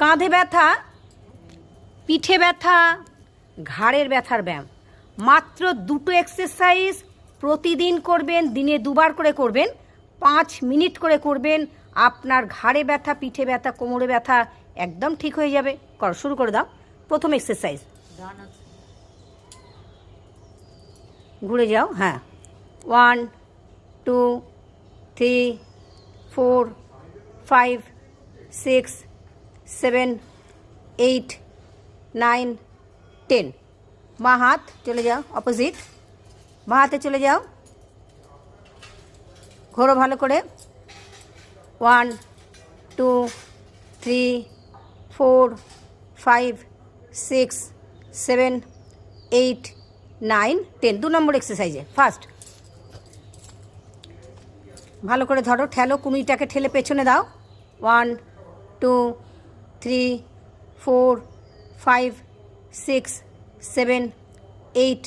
কাঁধে ব্যথা, পিঠে ব্যথা, ঘাড়ের ব্যথার ব্যায়াম। মাত্র দুটো এক্সারসাইজ প্রতিদিন করবেন, দিনে দুবার করে করবেন, পাঁচ মিনিট করে করবেন, আপনার ঘাড়ে ব্যথা, পিঠে ব্যথা, কোমরে ব্যথা একদম ঠিক হয়ে যাবে। কর, শুরু করে দাও। প্রথম এক্সারসাইজ ঘুরে যাও হ্যাঁ। One two three four five six seven, eight, nine, ten. বাঁ হাত, চলে যাও, অপোজিট। বাঁ হাতে চলে যাও। ঘোরো ভালো করে। One, two, three, four, five, six, seven, eight, nine, ten. দু নম্বর এক্সারসাইজে, ফার্স্ট। ভালো করে ধরো, ঠেলো কুমিটাকে ঠেলে পেছনে দাও। One, two three four five six seven eight